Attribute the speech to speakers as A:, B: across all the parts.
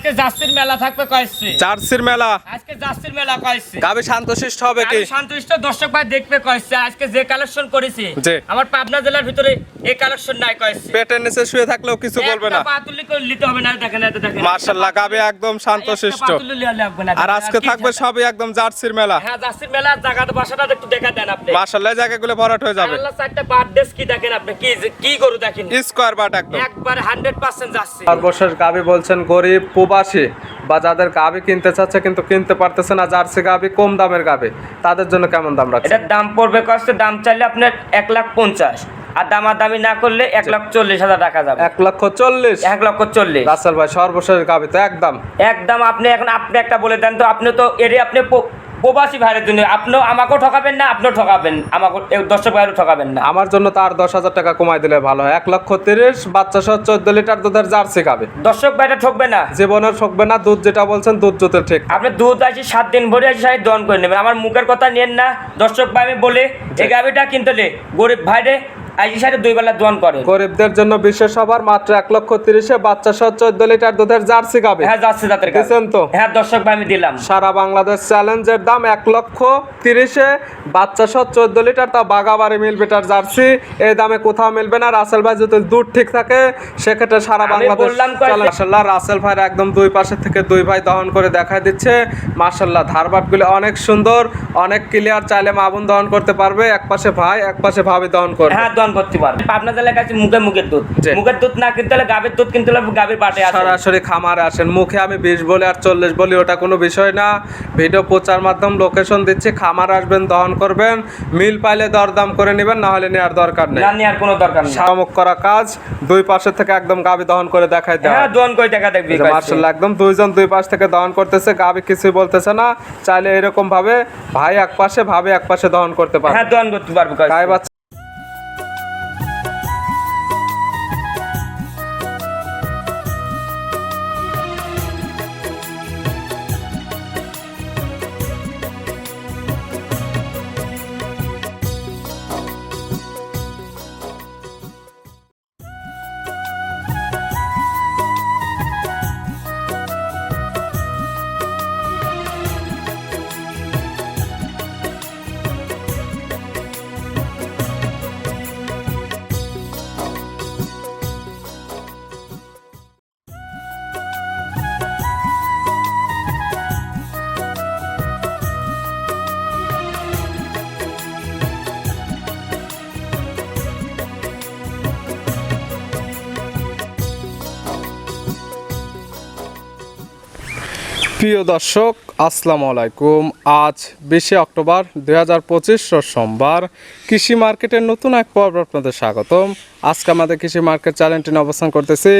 A: আজকে জার্সির মেলা থাকবে কয়েছে
B: জার্সির মেলা।
A: আজকে জার্সির মেলা কয়েছে
B: গাবি শান্তশিষ্ট হবে কি?
A: আমি সন্তুষ্ট দর্শক ভাই দেখবে কয়েছে আজকে যে কালেকশন করেছি আমার পাবনা জেলার ভিতরে এই কালেকশন নাই কয়েছে
B: পেটের নিচে শুয়ে থাকলেও কিছু বলবে না।
A: পাতুলি করে নিতে হবে না দেখেন এত দেখেন।
B: মার্শাল্লাহ গাবি একদম শান্তশিষ্ট।
A: পাতুলি লিয়া
B: আর আজকে থাকবে সবই একদম জার্সির মেলা।
A: হ্যাঁ জার্সির মেলা জায়গাটা বাসাটা একটু দেখা দেন আপনি।
B: মার্শাল্লাহ জায়গাগুলো ভরাট হয়ে যাবে।
A: আল্লাহ চারটা বার্থডেস কি দেখেন আপনি? কি কি গরু দেখেন?
B: স্কোয়ার বাট একদম।
A: একবার হান্ড্রেড পার্সেন্ট যাচ্ছে
B: সর্বশেষ গাবি বলছেন গরিব প্রবাসী বা যাদের গাবি কিনতে চাচ্ছে কিন্তু কিনতে পারতেছে না জার্সি গাবি কম দামের গাবি তাদের জন্য কেমন দাম রাখছে
A: এটার দাম পড়বে কষ্ট দাম চাইলে আপনার এক লাখ পঞ্চাশ। আর দামাদামি না করলে এক লাখ চল্লিশ হাজার টাকা যাবে।
B: এক লক্ষ চল্লিশ?
A: এক লক্ষ চল্লিশ।
B: রাসেল ভাই সর্বশেষ গাবি তো একদম।
A: একদম আপনি এখন আপনি একটা বলে দেন তো আপনি তো এর আপনি প্রবাসী ভাইয়ের জন্য আপনিও আমাকেও ঠকাবেন না আপনিও ঠকাবেন। আমাকে দর্শক ভাইয়েরও ঠকাবেন না।
B: আমার জন্য তার দশ হাজার টাকা কমাই দিলে ভালো হয়। এক লক্ষ তিরিশ বাচ্চা সহ চোদ্দ লিটার দুধের জার্সি গাবি
A: দর্শক ভাইটা ঠকবে না।
B: জীবনের ঠকবে না দুধ যেটা বলছেন দুধ জোতের ঠিক।
A: আপনি দুধ আছে সাত দিন ভরে আছে সাড়ে দন করে নেবেন। আমার মুখের কথা নেন না। দর্শক ভাই আমি বলে এই গাভিটা কিনতে গরিব ভাইরে আজ সাড়ে দুই বেলা দন করে
B: গরিবদের জন্য বিশেষ সবার মাত্র এক লক্ষ তিরিশে বাচ্চা সহ চোদ্দ লিটার দুধের জার্সি গাবি।
A: হ্যাঁ
B: দিচ্ছেন তো?
A: হ্যাঁ দর্শক ভাই আমি দিলাম।
B: সারা বাংলাদেশ চ্যালেঞ্জের দাম এক লক্ষ তিরিশে বাচ্চা সহ চোদ্দ লিটার তা বাগাবাড়ি মিলবে তার জার্সি। এই দামে কোথাও মিলবে না। রাসেল ভাই যদি দুধ ঠিক থাকে সেক্ষেত্রে সারা বাংলাদেশ রাসেল একদম দুই পাশে থেকে দুই ভাই দহন করে দেখাই দিচ্ছে। মার্শাল্লাহ ধারবাটগুলো অনেক সুন্দর অনেক ক্লিয়ার চাইলে মাবুন দহন করতে পারবে। এক পাশে ভাই এক পাশে ভাবি দহন করবে।
A: হ্যাঁ দন করতে পারবে। পাবনা জেলার কাছে মুখে মুখের দুধ। মুখের দুধ না কিনতে হলে গাভীর দুধ কিনতে হলে গাভীর পাটে
B: সরাসরি খামারে আসেন। মুখে আমি বিশ বলি আর চল্লিশ বলি ওটা কোনো বিষয় না। ভিডিও প্রচার মাধ্যম লোকেশন দিচ্ছি খামার আসবেন দহন করবেন। মিল পাইলে দরদাম করে নেবেন না হলে নেওয়ার দরকার নেই।
A: না নেওয়ার কোনো দরকার নেই।
B: শামুক করা কাজ দুই পাশে থেকে একদম গাবি দহন করে দেখাই দেওয়া।
A: হ্যাঁ দন করে দেখা দেখবি
B: মার্শাল্লাহ একদম দুইজন দুই পাশ থেকে দহন করতেছে গাভী কিছুই বলতেছে না। চাইলে এরকম ভাবে ভাই এক পাশে ভাবে এক পাশে দহন করতে পারে
A: হ্যাঁ দন করতে পারবে
B: গায়ে বাচ্চা প্রিয় দর্শক আসসালামু আলাইকুম। আজ বিশে অক্টোবর দুই হাজার সোমবার। কৃষি মার্কেটের নতুন এক পর্ব আপনাদের স্বাগতম। আজকে আমাদের কৃষি মার্কেট চ্যানেলটি অবস্থান করতেছি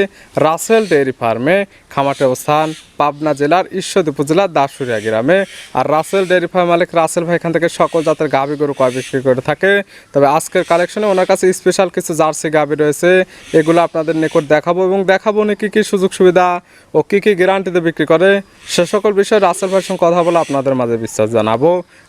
B: রাসেল ডেয়ারি ফার্মে খামাটের অবস্থান পাবনা জেলার ঈশ্বর উপজেলার দাসুরিয়া গ্রামে। আর রাসেল ডেয়ারি ফার্ম মালিক রাসেল ভাই এখান থেকে সকল জাতের গাভী গরু কয় বিক্রি করে থাকে। তবে আজকের কালেকশনে ওনার কাছে স্পেশাল কিছু জার্সি গাভী রয়েছে। এগুলো আপনাদের নিকট দেখাবো এবং দেখাবো উনি কী কী সুযোগ সুবিধা ও কী কী গ্যারান্টিতে বিক্রি করে। সে সকল বিষয়ে রাসেল ভাইয়ের সঙ্গে কথা বলে আপনাদের মাঝে বিশ্বাস জানাব।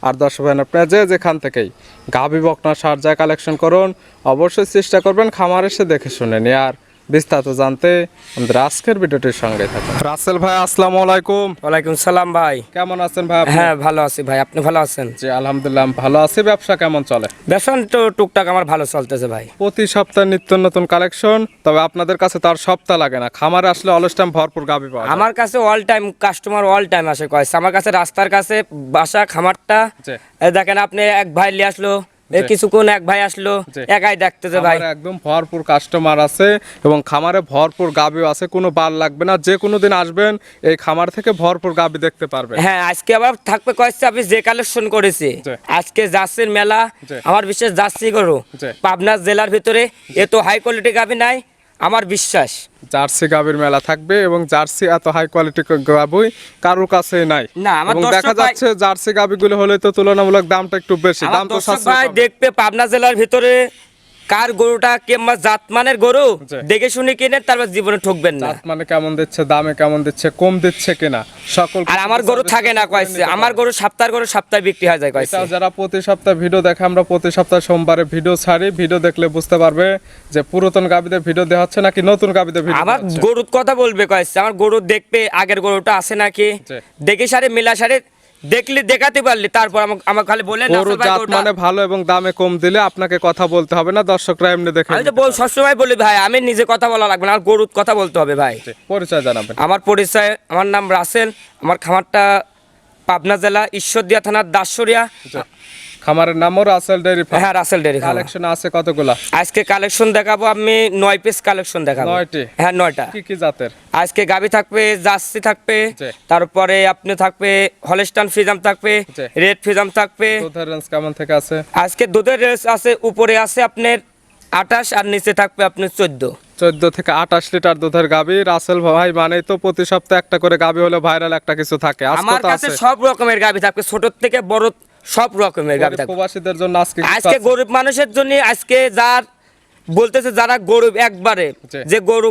B: আর দর্শক ভাই আপনার যে যেখান থেকেই গাভি বকনা সার যা কালেকশন করুন, অবশ্যই চেষ্টা করবেন খামার এসে দেখে শুনে নিয়ে আর বিস্তারিত জানতে আমাদের আজকের ভিডিওটির সঙ্গে থাকুন। রাসেল ভাই আসসালামু আলাইকুম।
A: ওয়ালাইকুম সালাম ভাই।
B: কেমন আছেন ভাই
A: হ্যাঁ ভালো আছি ভাই। আপনি ভালো আছেন?
B: জি আলহামদুলিল্লাহ ভালো আছি। ব্যবসা কেমন চলে?
A: ব্যবসা তো টুকটাক আমার ভালো চলতেছে ভাই।
B: প্রতি সপ্তাহে নিত্য নতুন কালেকশন তবে আপনাদের কাছে তার সপ্তাহ লাগে না। খামারে আসলে অলস টাইম ভরপুর গাভী পাওয়া যায়।
A: আমার কাছে all time customer all time আসে কয়েছে। আমার কাছে রাস্তার কাছে বাসা খামারটা। দেখেন আপনি এক ভাই নিয়ে আসলো। কিছুক্ষণ এক ভাই আসলো একাই দেখতেছে ভাই।
B: একদম ভরপুর কাস্টমার আছে এবং খামারে ভরপুর গাবিও আছে কোনো বার লাগবে না যে কোনো দিন আসবেন এই খামার থেকে ভরপুর গাবি দেখতে পারবেন।
A: হ্যাঁ আজকে আবার থাকবে আপনি যে কালেকশন করেছি। আজকে জার্সির মেলা আমার বিশেষ জার্সি গরু। পাবনা জেলার ভিতরে এত হাই কোয়ালিটি গাভী নাই। আমার বিশ্বাস।
B: জার্সি গাবির মেলা থাকবে এবং জার্সি এত হাই কোয়ালিটি গাবুই কারোর কাছে নাই।
A: না, আমার
B: দেখা যাচ্ছে জার্সি গাবিগুলো হলে তো তুলনামূলক দামটা একটু বেশি দাম তো
A: দেখবে পাবনা জেলার ভিতরে কার গরুটা কিংবা জাতমানের গরু? দেখে শুনে কিনে তারপর জীবনে ঠকবেন না।
B: মানে কেমন দিচ্ছে দামে কেমন দিচ্ছে কম দিচ্ছে কিনা সকল
A: আর আমার গরু থাকে না কয়েছে আমার গরু সপ্তাহের গরু সপ্তাহে বিক্রি হয়ে যায় কয়েছে
B: যারা প্রতি সপ্তাহে ভিডিও দেখে আমরা প্রতি সপ্তাহে সোমবারে ভিডিও ছাড়ি ভিডিও দেখলে বুঝতে পারবে যে পুরাতন গাবিতে ভিডিও দেওয়া হচ্ছে নাকি নতুন গাবিতে ভিডিও
A: আমার গরুর কথা বলবে কয়েছে আমার গরু দেখবে আগের গরুটা আছে নাকি? দেখে সারে মিলা সারে দেখলে দেখাতে পারলে তারপর আমাকে খালি বলে না
B: গরু জাত মানে ভালো এবং দামে কম দিলে আপনাকে কথা বলতে হবে না দর্শকরা এমনি দেখে
A: আমি তো বল- সবসময় বলি ভাই আমি নিজে কথা বলা লাগবে না আর গরুর কথা বলতে হবে ভাই।
B: পরিচয় জানাবেন।
A: আমার পরিচয় আমার নাম রাসেল আমার খামারটা পাবনা জেলা ঈশ্বরদিয়া থানার দাসরিয়া।
B: খামারের নামও রাসেল ডেয়ারি ফার্ম।
A: হ্যাঁ রাসেল ডেরি
B: কালেকশন আছে কতগুলা?
A: আজকে কালেকশন দেখাবো আমি নয় পিস কালেকশন দেখাবো।
B: নয়টি?
A: হ্যাঁ নয়টা।
B: কি কি জাতের?
A: আজকে গাবি থাকবে জার্সি থাকবে তারপরে আপনি থাকবে হলস্টান ফিজাম থাকবে রেড ফিজাম থাকবে।
B: দুধের রেঞ্জ কেমন থেকে আছে?
A: আজকে দুধের রেঞ্জ আছে উপরে আছে আপনার আঠাশ আর নিচে থাকবে আপনার চোদ্দ।
B: চোদ্দ থেকে আঠাশ লিটার দুধের গাভী রাসেল ভাই মানে তো প্রতি সপ্তাহে একটা করে গাভী হলে ভাইরাল একটা কিছু থাকে।
A: আমার কাছে সব রকমের গাবি থাকবে ছোট থেকে বড় সব রকমের গাবি
B: গরিব
A: থাকবে।
B: প্রবাসীদের জন্য আজকে
A: আজকে গরিব মানুষের জন্য আজকে যার বলতেছে যারা গরিব একবারে যে গরু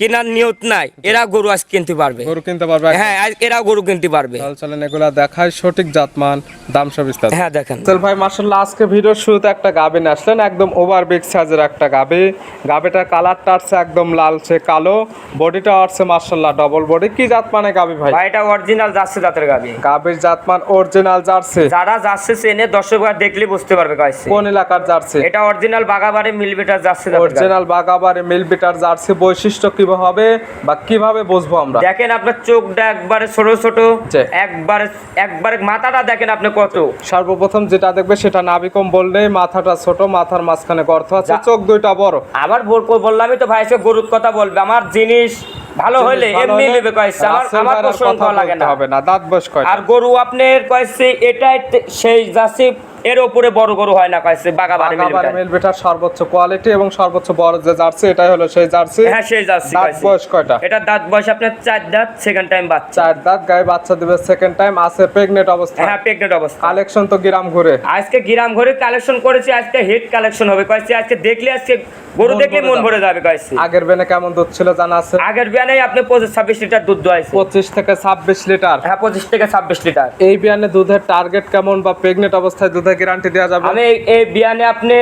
A: কেনার নিয়ত নাই। এরা গরু আজ কিনতে পারবে।
B: গরু কিনতে পারবে
A: হ্যাঁ আজ এরা গরু কিনতে পারবে।
B: চল চলেন এগুলা দেখায় সঠিক জাতমান দাম সব বিস্তারিত।
A: হ্যাঁ দেখেন।
B: চল ভাই মার্শাল্লাহ আজকে ভিডিওর শুরুতে একটা গাবি নিয়ে আসলেন একদম ওভার বিগ সাইজের একটা গাবি। গাবিটার কালারটা আসছে একদম লালচে কালো বডিটা আসছে মার্শাল্লাহ ডবল বডি কি জাত মানে গাবি ভাই?
A: ভাই এটা অরিজিনাল জার্সি জাতের গাবি।
B: গাবির জাতমান অরিজিনাল জার্সি।
A: যারা জার্সি চেনে দর্শক দেখলে বুঝতে পারবে কাছে
B: কোন এলাকার জার্সি?
A: এটা অরিজিনাল বাগাবাড়ি মিলবিটার জার্সি
B: অরিজিনাল বাগাবারে মিল বিটার জার্সি বৈশিষ্ট্য কীভাবে হবে বা কীভাবে বুঝব আমরা?
A: দেখেন আপনার চোখটা একবারে ছোট ছোট। একবারে একবারে মাথাটা দেখেন আপনি কত।
B: সর্বপ্রথম যেটা দেখবে সেটা নাবিকম বললেই মাথাটা ছোট মাথার মাঝখানে গর্ত আছে চোখ দুইটা বড়।
A: আবার বল- বললামই তো ভাই সে গরুর কথা বলবে। আমার জিনিস ভালো হলে
B: ভালো
A: এমনি নেবে কয়েছে আমার আমার প্রশ্ন লাগে না।
B: হবে না দাঁত বয়স
A: আর গরু আপনার কয়েছে এটাই সেই যাচ্ছে এর উপরে বড় গরু হয় না কয়েছে বাগাবাড়ি
B: মিল বিটার। সর্বোচ্চ কোয়ালিটি এবং সর্বোচ্চ বড় যে জার্সি এটাই হলো সেই জার্সি।
A: হ্যাঁ সেই যাচ্ছে
B: দাঁত বয়স কয়টা?
A: এটা দাঁত বয়স আপনার চার দাঁত সেকেন্ড টাইম বাচ্চা।
B: চার দাঁত গায়ে বাচ্চা দিবে সেকেন্ড টাইম আছে প্রেগনেন্ট অবস্থা।
A: হ্যাঁ প্রেগনেন্ট অবস্থা।
B: কালেকশন তো গ্রাম ঘুরে।
A: আজকে গ্রাম ঘরে কালেকশন করেছি আজকে হিট কালেকশন হবে কয়েছে আজকে দেখলে আজকে গরু দেখলে মন ভরে যাবে কয়েছে
B: আগের বেনে কেমন দুধ ছিল জানা আছে?
A: আগের বিয়ানে আপনি পঁচিশ ছাব্বিশ লিটার দুধ দোয়াইছে।
B: পঁচিশ থেকে ছাব্বিশ লিটার।
A: হ্যাঁ পঁচিশ থেকে ছাব্বিশ লিটার।
B: এই বিয়ানে দুধের টার্গেট কেমন বা প্রেগনেন্ট অবস্থায় দুধের গ্যারান্টি দেওয়া যাবে?
A: আমি এই- বিয়ানে আপনি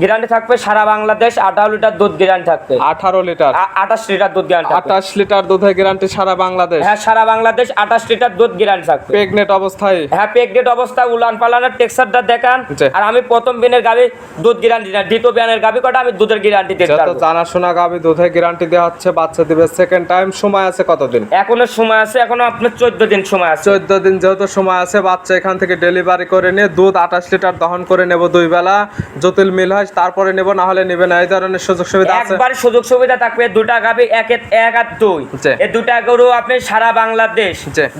A: গ্যারান্টি থাকবে সারা বাংলাদেশ আঠারো লিটার দুধ গ্যারান্টি থাকবে।
B: আঠারো লিটার?
A: আঠাশ লিটার দুধ গ্যারান্টি
B: আঠাশ লিটার দুধের গ্যারান্টি সারা বাংলাদেশ?
A: হ্যাঁ সারা বাংলাদেশ আঠাশ লিটার দুধ গ্যারান্টি থাকবে।
B: প্রেগনেন্ট অবস্থায়?
A: হ্যাঁ প্রেগনেন্ট অবস্থা উলান পালানের টেক্সারটা দেখান। আর আমি প্রথম বিনের গাবি দুধ গ্যারান্টি না দ্বিতীয় বিয়ানের গাবি কটা আমি দুধের গ্যারান্টি দিতে
B: যত
A: পারব।
B: জানাশোনা গাবি দুধের গ্যারান্টি দেওয়া হচ্ছে বাচ্চা দিবে। সেকেন্ড টাইম সময় আছে কতদিন?
A: এখনও সময় আছে এখনও আপনার চোদ্দ দিন সময় আছে।
B: চোদ্দ দিন যেহেতু সময় আছে বাচ্চা এখান থেকে ডেলিভারি করে নিয়ে দুধ আঠাশ লিটার দহন করে নেব দুই বেলা জটিল মিল হয় তারপরে নেব না হলে নেবে না এই ধরনের সুযোগ সুবিধা আছে?
A: একবার সুযোগ সুবিধা থাকবে দুটা গাবি এক এক আর দুই। এই দুটা গরু আপনি সারা বাংলাদেশ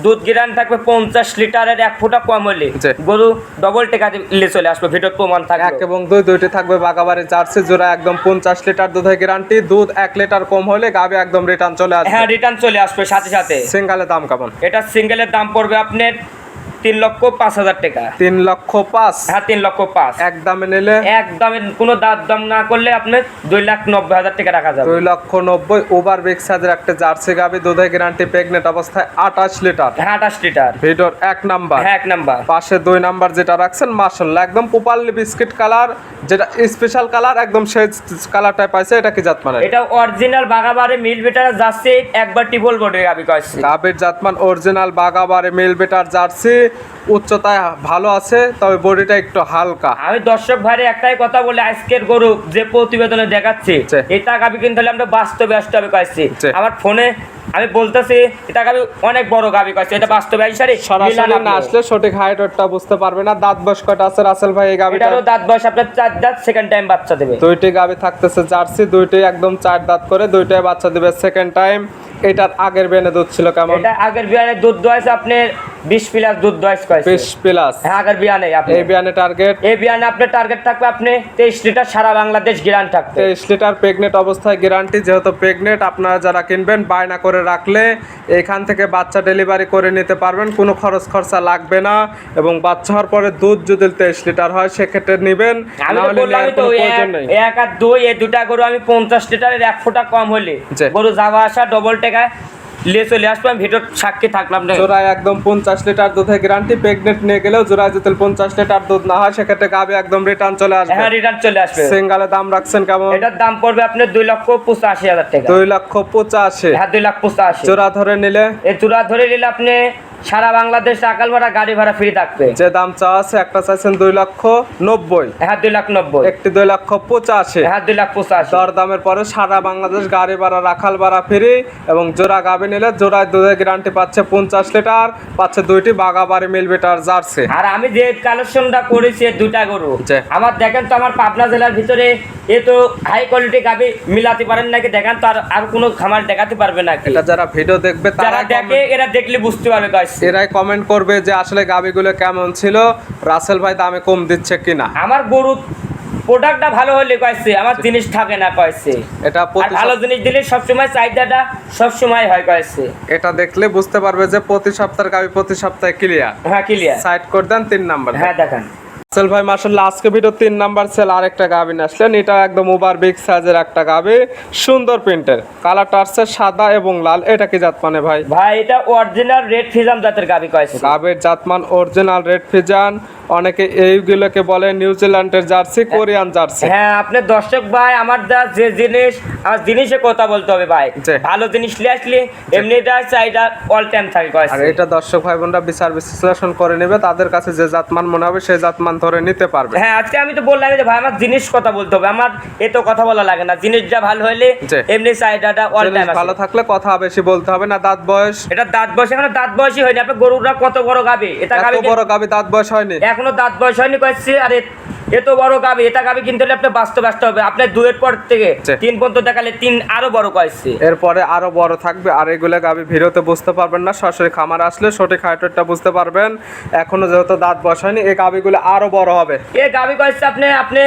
A: দুধ গিরান থাকবে পঞ্চাশ লিটারের এক ফুটা কম হলে। গরু ডবল টেকা দিলে চলে আসবে ভিডিও প্রমাণ থাকবে।
B: এক এবং দুই দুইটি থাকবে বাগাবাড়ি জার্সি জোড়া একদম পঞ্চাশ লিটার দুধের গ্যারান্টি দুধ এক লিটার কম হলে গাবে একদম রিটার্ন চলে আসবে।
A: হ্যাঁ রিটার্ন চলে আসবে সাথে সাথে।
B: সিঙ্গালের দাম কেমন?
A: এটা সিঙ্গেলের দাম পড়বে আপনার তিন লক্ষ পাঁচ হাজার টাকা।
B: তিন লক্ষ পাঁচ।
A: হ্যাঁ তিন লক্ষ পাঁচ।
B: এক দামে নিলে?
A: একদমে কোনো দাঁত দাম না করলে আপনি দুই লাখ নব্বই হাজার টাকা রাখা যাবে।
B: দুই লক্ষ নব্বই ওভার বিগ সাইজের একটা জার্সি গাবি দুধের গ্যারান্টি প্রেগনেন্ট অবস্থায় আঠাশ লিটার।
A: হ্যাঁ আঠাশ লিটার।
B: ভিডিওর এক নাম্বার।
A: হ্যাঁ এক নাম্বার।
B: পাশে দুই নাম্বার যেটা রাখছেন মার্শাল্লাহ একদম পোপারলি বিস্কিট কালার যেটা স্পেশাল কালার একদম সেই কালারটাই পাইছে এটা কি জাত মানে?
A: এটা অরিজিনাল বাগাবারে মিল বেটার যাচ্ছে একবার টিবল বোর্ডে গাবি কয়েছে।
B: গাবির জাতমান অরিজিনাল বাগাবারে মিল বেটার জার্সি উচ্চতায় ভালো আছে তবে বডিটা একটু হালকা।
A: আমি দর্শক ভাইরে একটাই কথা বলে আজকের গরু যে প্রতিবেদনে দেখাচ্ছে। এটা গাবি কিন্তু হলে আমরা বাস্তবে আসতে হবে কয়েছে। আমার ফোনে আমি বলতেছি এটা গাবি অনেক বড় গাবি কয়েছে এটা বাস্তবে আইসারে
B: সরাসরি না আসলে সঠিক হাইট ওটা বুঝতে পারবে না। দাঁত বয়স কয়টা আছে রাসেল ভাই এই গাবিটা
A: এটারও দাঁত বয়স আপনার চার দাঁত সেকেন্ড টাইম বাচ্চা দেবে।
B: দুইটি গাবি থাকতেছে জার্সি দুইটি একদম চার দাঁত করে দুইটাই বাচ্চা দিবে সেকেন্ড টাইম এটার আগের বেনে দুধ ছিল কেমন?
A: এটা আগের বিয়ারে দুধ দোয়াইছে আপনার বিশ প্লাস দুধ দশ কয়েছে
B: বিশ প্লাস।
A: হ্যাঁ আগের বিয়ানে আপনি।
B: এই বিয়ানে টার্গেট
A: এই বিয়ানে আপনার টার্গেট থাকবে আপনি তেইশ লিটার সারা বাংলাদেশ গ্রান থাকবে।
B: তেইশ লিটার প্রেগনেন্ট অবস্থায় গ্যারান্টি যেহেতু প্রেগনেন্ট আপনারা যারা কিনবেন বায়না করে রাখলে এখান থেকে বাচ্চা ডেলিভারি করে নিতে পারবেন কোনো খরচ খরচা লাগবে না। এবং বাচ্চা হওয়ার পরে দুধ যদি তেইশ লিটার হয় সেক্ষেত্রে নেবেন।
A: আমি তো এক- আর দুই এই দুটা গরু আমি পঞ্চাশ লিটারের এক ফোঁটা কম হলে। গরু যাওয়া আসা ডবল টাকায়। নিয়ে চলে আসব আমি ভিতর সাক্ষী থাকলাম না।
B: জোড়ায় একদম পঞ্চাশ লিটার দুধে গ্যারান্টি প্রেগনেন্ট নিয়ে গেলেও জোড়ায় যদি পঞ্চাশ লিটার দুধ না হয় সেক্ষেত্রে গাবে একদম রিটার্ন চলে আসবে।
A: হ্যাঁ রিটার্ন চলে আসবে।
B: সিঙ্গালে দাম রাখছেন কেমন?
A: এটার দাম পড়বে আপনার দুই লক্ষ পঁচাশি হাজার টাকা।
B: দুই লক্ষ পঁচাশি।
A: হ্যাঁ দুই লাখ পঁচাশি।
B: জোড়া ধরে নিলে?
A: এই জোড়া ধরে নিলে আপনি সারা বাংলাদেশ আকাল ভাড়া গাড়ি ভাড়া ফ্রি থাকবে।
B: যে দাম চাওয়া আছে একটা চাইছেন দুই লক্ষ নব্বই।
A: হ্যাঁ দুই লাখ নব্বই।
B: একটি দুই লক্ষ পঁচাশি।
A: হ্যাঁ দুই লাখ পঁচাশি।
B: দর দামের পরে সারা বাংলাদেশ গাড়ি ভাড়া রাখাল ভাড়া ফ্রি এবং জোড়া গাবি নিলে জোড়ায় দুধের গ্যারান্টি পাচ্ছে পঞ্চাশ লিটার পাচ্ছে দুইটি বাগাবাড়ি মিল বিটার জার্সি।
A: আর আমি যে কালেকশনটা করেছি দুটা গরু আমার দেখেন তো আমার পাবনা জেলার ভিতরে এ তো হাই কোয়ালিটি গাবি মিলাতে পারেন নাকি? দেখেন তো আর আর কোনো খামার দেখাতে পারবে নাকি?
B: এটা যারা ভিডিও দেখবে তারা
A: দেখে এরা দেখলে বুঝতে পারবে গাছ
B: এরাই কমেন্ট করবে যে আসলে গাবিগুলো কেমন ছিল রাসেল ভাই দামে কম দিচ্ছে কিনা।
A: আমার গরু প্রোডাক্টটা ভালো হলে কয়েছে আমার জিনিস থাকে না কয়েছে।
B: এটা
A: ভালো জিনিস দিলে সবসময় চাহিদাটা সবসময় হয় কয়েছে।
B: এটা দেখলে বুঝতে পারবে যে প্রতি সপ্তাহের গাবি প্রতি সপ্তাহে ক্লিয়ার
A: হ্যাঁ ক্লিয়ার
B: সাইড করে দেন তিন নাম্বার
A: হ্যাঁ দেখান।
B: সেল ভাই মার্শাল্লাহ আজকে ভিডিও তিন নাম্বার সেল আর একটা গাভিন আসলেন। এটা একদম ওভার বিগ সাইজের একটা গাভি সুন্দর প্রিন্টের কালারটা আসছে সাদা এবং লাল। এটা কি জাত মানে ভাই?
A: ভাই এটা অরিজিনাল রেড ফিজান জাতের গাবি কয়েছে।
B: গাবের জাতমান অরিজিনাল রেড ফিজান অনেকে এইগুলোকে বলে নিউজিল্যান্ডের জার্সি কোরিয়ান জার্সি।
A: হ্যাঁ আপনি দর্শক ভাই আমার যা যে জিনিস আমার জিনিসে কথা বলতে হবে ভাই। ভালো জিনিস নিয়ে আসলে এমনি এমনিটা চাহিদা অল টাইম থাকে
B: আর এটা দর্শক ভাই বোনরা বিচার বিশ্লেষণ করে নেবে তাদের কাছে যে জাতমান মনে হবে সেই জাতমান ধরে নিতে পারবে।
A: হ্যাঁ আজকে আমি তো বললাম যে ভাই আমার জিনিস কথা বলতে হবে। আমার এ তো কথা বলা লাগে না। জিনিসটা ভালো হলে। এমনি চাহিদাটা অল
B: জিনিস
A: টাইম
B: ভালো থাকলে কথা বেশি বলতে হবে না দাঁত বয়স।
A: এটা দাঁত বয়স এখনও দাঁত বয়সই হয়নি। আপনার গরুটা কত বড় গাবে? এটা
B: এত
A: গাবে
B: বড় গাবি দাঁত বয়স হয়নি।
A: এখনও দাঁত বয়স হয়নি কয়েছে আর এত বড় গাবি এটা গাবি কিনতে হলে আপনি বাস্তব আসতে হবে। আপনার দুয়ের পর থেকে তিন পর্যন্ত দেখালে তিন আরও বড় কয়েছে।
B: এরপরে আরও বড় থাকবে আর এগুলো গাবি ভিডিওতে বুঝতে পারবেন না সরাসরি খামার আসলে সঠিক হাইটটা বুঝতে পারবেন। এখনও যেহেতু দাঁত বয়স হয়নি এই গাবিগুলো আরও বড় হবে।
A: এ গাবি কয়েছে আপনি আপনি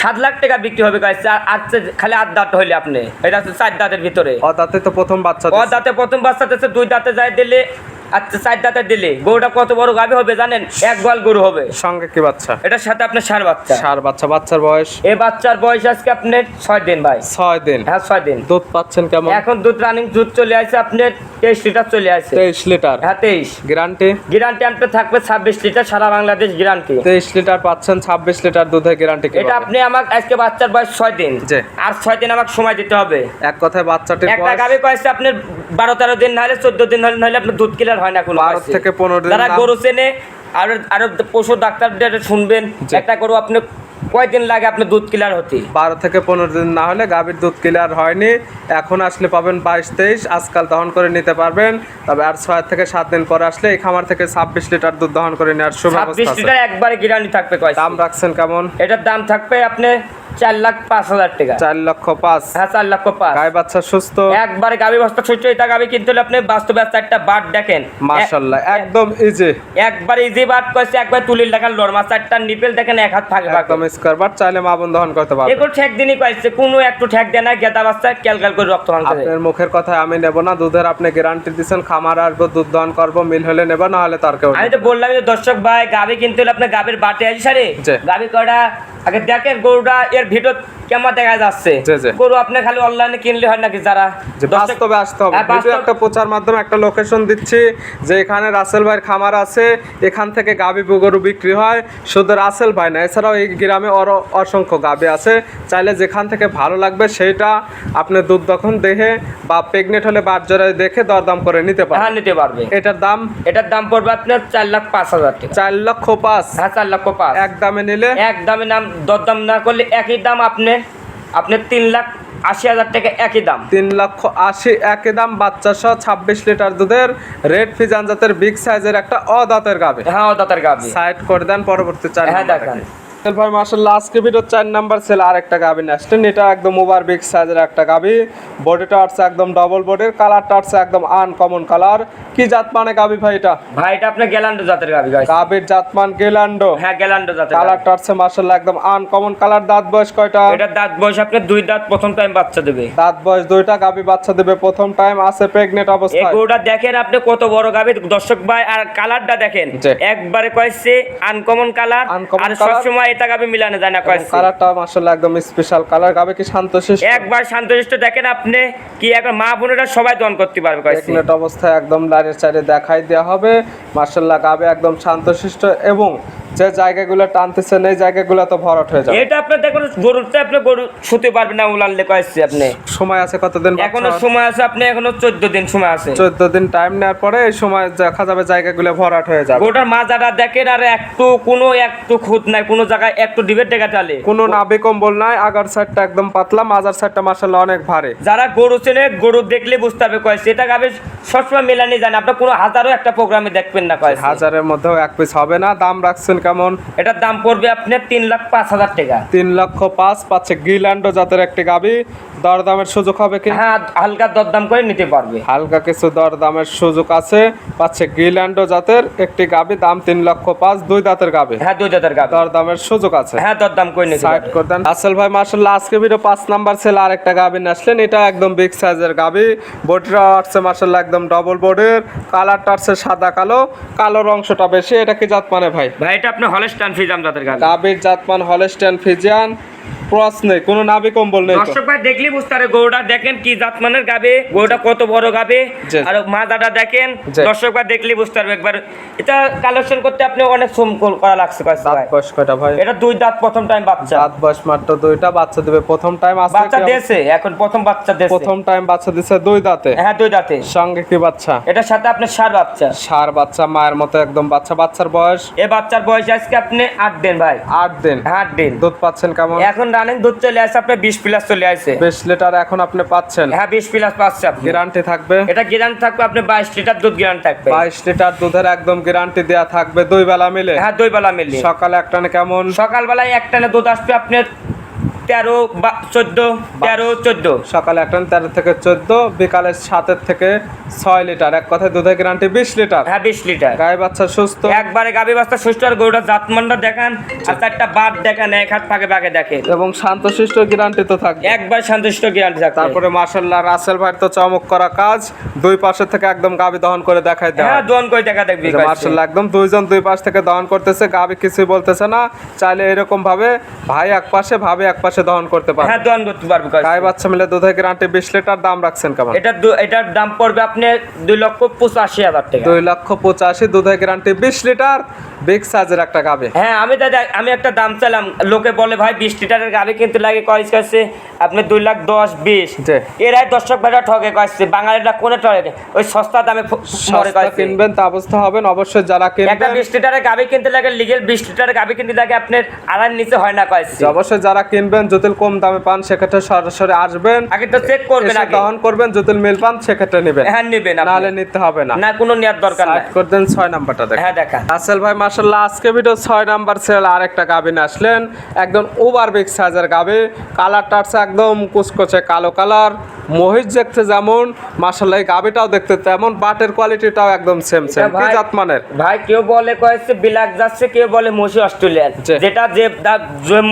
A: সাত লাখ টাকা বিক্রি হবে কয়েছে আর আর খালি আট দাঁত হইলে আপনি। এটা হচ্ছে চার দাঁতের ভিতরে।
B: ও দাঁতে তো প্রথম বাচ্চা দিচ্ছে।
A: দাঁতে প্রথম বাচ্চা দুই দাঁতে যায় দিলে আচ্ছা চার দাঁতে দিলে। গরুটা কত বড় গাবি হবে জানেন? এক গোয়াল গরু হবে।
B: সঙ্গে কি বাচ্চা?
A: এটার সাথে আপনার সার বাচ্চা।
B: সার বাচ্চা বাচ্চার বয়স?
A: এই বাচ্চার বয়স আজকে আপনার ছয় দিন ভাই।
B: ছয় দিন।
A: হ্যাঁ ছয় দিন।
B: দুধ পাচ্ছেন কেমন?
A: এখন দুধ রানিং দুধ চলে আপনার তেইশ লিটার চলে
B: তেইশ লিটার?
A: হ্যাঁ তেইশ।
B: গ্যারান্টি?
A: গ্যারান্টি আপনার থাকবে ছাব্বিশ লিটার সারা বাংলাদেশ গ্যারান্টি।
B: তেইশ লিটার পাচ্ছেন ছাব্বিশ লিটার দুধের গ্যারান্টি
A: এটা আপনি আমাকে আজকে বাচ্চার বয়স ছয় দিন। আর ছয় দিন আমাকে সময় দিতে হবে।
B: এক কথায় বাচ্চাটির
A: একটা গাবি কয়েছে আপনার বারো তেরো দিন নাহলে চোদ্দ দিন হলে নাহলে আপনার দুধ কিলার হয় না কোনো
B: বারো থেকে পনেরো দিন
A: যারা গরু চেনে আর আর পশু ডাক্তারদের শুনবেন একটা গরু আপনি কয়দিন লাগে আপনার দুধ কিলার হতে?
B: বারো থেকে পনেরো দিন না হলে গাভীর দুধ ক্লিয়ার হয়নি। এখন আসলে পাবেন বাইশ তেইশ আজকাল দহন করে নিতে পারবেন। তবে আর ছয় থেকে সাত দিন পরে আসলে এই খামার থেকে ছাব্বিশ লিটার দুধ দহন করে নেওয়ার সুব্যবস্থা আছে।
A: লিটার একবারে গিরানি থাকবে কয়েছে
B: দাম রাখছেন কেমন?
A: এটার দাম থাকবে আপনি চার লাখ পাঁচ হাজার টাকা।
B: চার লক্ষ পাঁচ।
A: হ্যাঁ চার লক্ষ পাঁচ।
B: গায়ে বাচ্চা সুস্থ?
A: একবারে গাবি বস্তা ছোট এটা গাবি কিনতে হলে আপনি বাস্তবে চারটা বাট দেখেন।
B: মাশাল্লাহ একদম ইজি
A: একবার ইজি বাট কয়েছে একবার তুলির লড়মা চারটা নিপেল দেখেন এক হাত ফাঁকে
B: একদম স্কোয়ার বার চাইলে মা বোন দহন করতে পারবে।
A: এগুলো ঠেক দিনই কয়েছে কোনো একটু ঠেক দেয় না গেদা বাচ্চা ক্যালকাল করে রক্ত ভাঙতে
B: আপনার মুখের কথা আমি নেব না দুধের আপনি গ্যারান্টি দিচ্ছেন খামার আসব দুধ দহন করব মিল হলে নেব না হলে তার কেউ
A: আমি তো বললাম যে দর্শক ভাই গাবি কিনতে হলে আপনার গাবির বাটে আসি সারে? গাবি কটা আগে দেখেন গরুটা এর ভিডিও কেমন দেখা যাচ্ছে। গরু আপনি খালি অনলাইনে কিনলে হয় নাকি যারা
B: বাস্তবে আসতে হবে।
A: হ্যাঁ,
B: ভিডিও একটা প্রচার মাধ্যমে একটা লোকেশন দিচ্ছি যে এখানে রাসেল ভাইয়ের খামার আছে এখান থেকে গাবি গরু বিক্রি হয় শুধু রাসেল ভাই না এছাড়াও এই গ্রামে অসংখ্য গাবি আছে। চাইলে যেখান থেকে ভালো লাগবে সেইটা আপনি দুধ তখন দেখে বা প্রেগনেন্ট হলে বাদ জোড়ায় দেখে দরদাম করে নিতে
A: হ্যাঁ নিতে পারবে।
B: এটার দাম?
A: এটার দাম পড়বে আপনার চার লাখ পাঁচ হাজার টাকা।
B: চার লক্ষ পাঁচ।
A: হ্যাঁ চার লক্ষ পাঁচ।
B: এক দামে নিলে?
A: এক দামে নাম দরদাম না করলে একই দাম আপনি আপনার তিন লাখ আশি হাজার টাকা একই দাম।
B: তিন লক্ষ আশি একই দাম বাচ্চা সহ ছাব্বিশ লিটার দুধের রেড ফিজান জাতের বিগ সাইজের একটা অদাতের গাবে
A: হ্যাঁ অদাতের গাবে
B: সাইড করে দেন পরবর্তী চার
A: হ্যাঁ দেখেন।
B: ভাই মার্শাল্লাহ আজকে ভিডিও চার নাম্বার সেল আর একটা গাবি আসছেন। এটা একদম ওভার বিগ সাইজের একটা গাবি। বডিটা আসছে একদম ডবল বডির কালারটা আসছে একদম আনকমন কালার কি জাত মানে গাবি ভাই এটা?
A: ভাই এটা আপনার গ্যালান্ডো জাতের গাবি
B: গাবির জাত মান গেলান্ডো।
A: হ্যাঁ গ্যালান্ডো জাতের
B: কালারটা আসছে মার্শাল্লাহ একদম আনকমন কালার দাঁত বয়স কয়টা?
A: এটা দাঁত বয়স আপনার দুই দাঁত প্রথম টাইম বাচ্চা দেবে।
B: দাঁত বয়স দুইটা গাবি বাচ্চা দেবে প্রথম টাইম আছে প্রেগনেন্ট
A: এই
B: অবস্থায়
A: গরুটা দেখেন আপনি কত বড় গাভী দর্শক ভাই আর কালারটা দেখেন। একবারে কয়েছে আনকমন কালার আর সবসময় এটা গাবে মিলানো যায় না কয়েছে।
B: কালারটা মার্শাল্লাহ একদম স্পেশাল কালার গাবে কি শান্তশিষ্ট
A: একবার শান্তশিষ্ট দেখেন আপনি কি একবার মা বোনেরা সবাই দন করতে পারবে কয়েছে।
B: একটা অবস্থায় একদম লাইনের সাইডে দেখাই দেওয়া হবে। মার্শাল্লাহ গাবে একদম শান্তশিষ্ট এবং যে জায়গাগুলো টানতেছেন এই জায়গাগুলো তো ভরাট হয়ে যাবে।
A: এটা আপনার দেখুন গরুতে আপনি গরু শুতে পারবেন না উলানলে কয়েছে আপনি।
B: সময় আছে কতদিন
A: এখনও সময় আছে আপনি এখনও চোদ্দ দিন সময় আছে।
B: চোদ্দ দিন টাইম নেওয়ার পরে এই সময় দেখা যাবে জায়গাগুলো ভরাট হয়ে যাবে।
A: গোটার মাজাটা দেখেন আর একটু কোনো একটু খুঁত নাই কোনো জায়গায় একটু ডিবেট দেখা চালে।
B: কোনো নাভি কম্বল নাই আগার সাইডটা একদম পাতলা মাজার সাইডটা মার্শাল্লাহ অনেক ভারী।
A: যারা গরু চেনে গরু দেখলে বুঝতে হবে কয়েছে এটা গাবে সবসময় মেলানি জানে আপনার কোনো হাজারও একটা প্রোগ্রামে দেখবেন না কয়েছে
B: হাজারের মধ্যেও এক পিস হবে না দাম রাখছেন কেমন?
A: এটার দাম পড়বে আপনার তিন লাখ পাঁচ হাজার টাকা।
B: তিন লক্ষ পাঁচ, পাচ্ছে গিল্যান্ডো জাতের একটি গাবি। দরদামের সুযোগ হবে কি
A: হ্যাঁ হালকা দরদাম করে নিতে পারবে।
B: হালকা কিছু দরদামের সুযোগ আছে। পাচ্ছে গিল্যান্ডো জাতের একটি গাবি দাম তিন লক্ষ পাঁচ দুই দাঁতের গাবি।
A: হ্যাঁ দুই জাতের গাবে।
B: দরদামের সুযোগ আছে।
A: হ্যাঁ দরদাম করে নিতে
B: সাইড করে দেন। আসল ভাই মার্শাল্লাহ আজকে ভিডিও পাঁচ নাম্বার ছেলে আরেকটা গাবি আসলেন। এটা একদম বিগ সাইজের গাবি। বডিটা আসছে মার্শাল্লাহ একদম ডবল বডির কালারটা আসছে সাদা কালো। কালোর অংশটা বেশি। এটা কি জাত মানে ভাই?
A: ভাই এটা আপনি হলস্টান ফিজাম জাতের গাবে।
B: গাবির জাতমান হলস্টেন ফিজিয়ান ক্রস নেই কোনো নাভি কম্বল নেই
A: দর্শক ভাই দেখলি বুঝতে পারে গরুটা? দেখেন কি জাতমানের গাবে গরুটা কত বড় গাবে। আর মাজাটা দেখেন। দর্শক ভাই দেখলি বুঝতে পারবে একবার। এটা কালেকশন করতে আপনি অনেক শ্রম করা লাগছে
B: দাঁত বয়স কয়টা ভাই?
A: এটা দুই দাঁত প্রথম টাইম বাচ্চা।
B: দাঁত বয়স মাত্র দুইটা বাচ্চা দিবে। প্রথম টাইম আসছে
A: বাচ্চা? দেশে এখন প্রথম বাচ্চা দেশে
B: প্রথম টাইম বাচ্চা দিছে দুই দাঁতে।
A: হ্যাঁ দুই দাঁতে।
B: সঙ্গে কি বাচ্চা?
A: এটার সাথে আপনার সার বাচ্চা।
B: সার বাচ্চা মায়ের মতো একদম বাচ্চা। বাচ্চার বয়স?
A: এ বাচ্চার বয়স আজকে আপনি আট দিন ভাই।
B: আট দিন।
A: আট দিন।
B: দুধ পাচ্ছেন কেমন?
A: এখন রানিং দুধ চলে আসে আপনার বিশ প্লাস চলে আসে।
B: বিশ লিটার এখন আপনি পাচ্ছেন।
A: হ্যাঁ বিশ প্লাস পাচ্ছে আপনি।
B: গ্যারান্টি থাকবে।
A: এটা গ্যারান্টি থাকবে আপনি বাইশ লিটার দুধ গ্যারান্টি থাকবে।
B: বাইশ লিটার দুধের একদম গ্যারান্টি দেওয়া থাকবে দুই বেলা মিলে।
A: হ্যাঁ দুই বেলা মিলে।
B: সকালে একটানে কেমন?
A: সকালবেলায় একটানে দুধ আসবে আপনার তেরো বা চোদ্দ তেরো চোদ্দ।
B: সকালে একটানে তেরো থেকে চোদ্দ বিকালে সাতের থেকে ছয় লিটার। এক কথায় দুধের গ্যারান্টি বিশ লিটার।
A: হ্যাঁ বিশ লিটার।
B: গায়ে বাচ্চা সুস্থ।
A: একবারে গাবি বাস্তা সুস্থ আর গরুটা জাতমানটা দেখান আর চারটা বাদ দেখান এক হাত ফাঁকে ফাঁকে দেখে
B: এবং শান্তশিষ্ট গ্যারান্টি তো থাকবে।
A: একবার সন্তুষ্ট গ্যারান্টি থাকবে।
B: তারপরে মার্শাল্লাহ রাসেল ভাই তো চমক করা কাজ। দুই পাশে থেকে একদম গাবি দহন করে দেখাই দেওয়া।
A: হ্যাঁ দোয়ান করে দেখা দেখবি
B: মার্শাল্লাহ একদম দুইজন দুই পাশ থেকে দহন করতেছে গাবি কিছুই বলতেছে না। চাইলে এরকম ভাবে ভাই এক পাশে ভাবে এক পাশে দহন করতে পারে
A: হ্যাঁ দোয়ান করতে পারব
B: গায়ে বাচ্চা মিলে দুধের গ্যারান্টি বিশ লিটার দাম রাখছেন কেমন?
A: এটা এটার দাম পড়বে আপনি দুই লক্ষ পঁচাশি হাজার টাকা।
B: দুই লক্ষ পঁচাশি দুধের গ্যারান্টি বিশ লিটার বিগ সাইজের একটা গাবে।
A: হ্যাঁ আমি দাদা আমি একটা দাম চাইলাম। লোকে বলে ভাই বিশ লিটারের গাড়ি কিন্তু লাগে কয়েস কাছে আপনি দুই লাখ দশ বিশ।
B: জি।
A: এরাই দর্শক ভাইরা ঠকে কয়েছে বাঙালিরা কোনে ঠকে ওই সস্তা দামে মরে কয়েছে
B: কিনবেন তা অবস্থা হবেন অবশ্যই যারা
A: একটা
B: কিনবেন
A: বিশ লিটারের গাবি কিনতে লাগে লিগেল বিশ লিটারের গাবি কিনতে লাগে আপনার আড়াই নিচে হয় না কয়েছে
B: অবশ্যই যারা কিনবেন যদি কম দামে পান সেক্ষেত্রে সরাসরি আসবেন।
A: আগে তো চেক করবেন
B: এসে
A: আগে।
B: দহন করবেন যদি মিল পান সেক্ষেত্রে নেবেন।
A: হ্যাঁ নেবেন।
B: নাহলে নিতে হবে না।
A: না কোনো নেওয়ার দরকার নাই।
B: করে দেন ছয় নাম্বারটা দেখেন।
A: হ্যাঁ দেখা।
B: আসল ভাই মার্শাল্লাহ আজকে ভিডিও ছয় নাম্বার সেল আরেকটা গাবিন আসলেন। একদম ওভার বিগ সাইজের গাবে। কালারটা আছে একদম কুচকচে কালো কালার মহিষ দেখতে যেমন মার্শাল্লাহ এই গাবিটাও দেখতে তেমন বাটের কোয়ালিটিটাও একদম সেম সেম কি জাত মানের?
A: ভাই কেউ বলে কয়েছে বিলাক যাচ্ছে কেউ বলে মসি অস্ট্রেলিয়ান। যেটা যে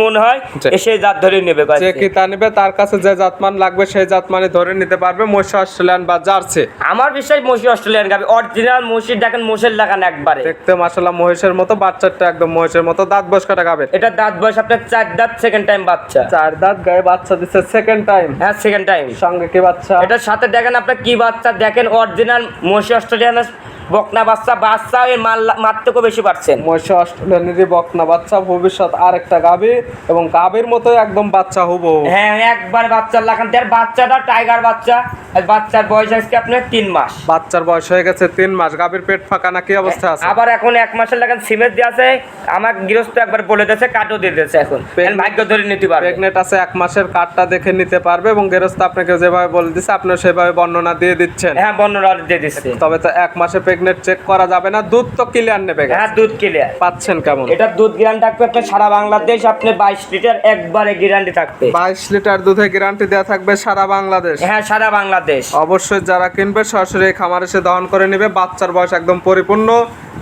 A: মন হয়
B: জি।
A: সেই ধরে নেবে
B: যে
A: কয়েছে
B: কি তা নিবে তার কাছে যে জাতমান লাগবে সেই জাতমানই ধরে নিতে পারবে মহিষ অস্ট্রেলিয়ান বা জার্সি।
A: আমার বিশ্বাস মসি অস্ট্রেলিয়ান গাবি অরিজিনাল মসির দেখেন মোষের লাগান একবারে।
B: দেখতে মার্শাল্লাহ মহিষের মতো বাচ্চাটা একদম মহিষের মতো দাঁত বস কাটা গাবে।
A: এটা দাঁত বয়স আপনার চার দাঁত সেকেন্ড টাইম বাচ্চা।
B: চার দাঁত গায়ে বাচ্চা দিচ্ছে সেকেন্ড টাইম
A: হ্যাঁ সেকেন্ড টাইম
B: সঙ্গে কি বাচ্চা?
A: এটার সাথে দেখেন আপনার কি বাচ্চা দেখেন অরিজিনাল মসি অস্ট্রেলিয়ান বকনা বাচ্চা বাচ্চা এর মাল মার থেকেও বেশি পাচ্ছেন
B: মহিষ অস্ট্রেলিয়ানেরই বকনা বাচ্চা ভবিষ্যৎ আরেকটা গাবি এবং গাবের মতো একদম বাচ্চা হব
A: হ্যাঁ একবার বাচ্চার লাগান তার বাচ্চাটা টাইগার বাচ্চা আর বাচ্চার বয়স আজকে আপনার তিন মাস।
B: বাচ্চার বয়স হয়ে গেছে তিন মাস গাবের পেট ফাঁকা না কি অবস্থা আছে?
A: আবার এখন এক মাসের লাগান সিমেন্ট দিয়ে আছে আমার গৃহস্থ একবার বলে দিয়েছে কাটও দিয়ে দিয়েছে এখন। ভাগ্য ধরে নিতে পারবে।
B: প্রেগনেন্ট আছে এক মাসের কার্ডটা দেখে নিতে পারবে এবং গেরস্ত আপনাকে যেভাবে বলে দিচ্ছে আপনি সেভাবে বর্ণনা দিয়ে দিচ্ছেন।
A: হ্যাঁ বর্ণনা দিয়ে দিচ্ছে।
B: তবে তো এক মাসে প্রেগনেন্ট চেক করা যাবে না। দুধ তো ক্লিয়ার নেবে
A: হ্যাঁ দুধ ক্লিয়ার
B: পাচ্ছেন কেমন?
A: এটা দুধ গ্যারান্টি থাকবে আপনার সারা বাংলাদেশ আপনি বাইশ লিটার একবারে গ্যারান্টি থাকবে।
B: বাইশ লিটার দুধে গ্যারান্টি দেওয়া থাকবে সারা বাংলাদেশ।
A: হ্যাঁ সারা বাংলাদেশ।
B: অবশ্যই যারা কিনবে সরাসরি খামার এসে দহন করে নেবে। বাচ্চার বয়স একদম পরিপূর্ণ।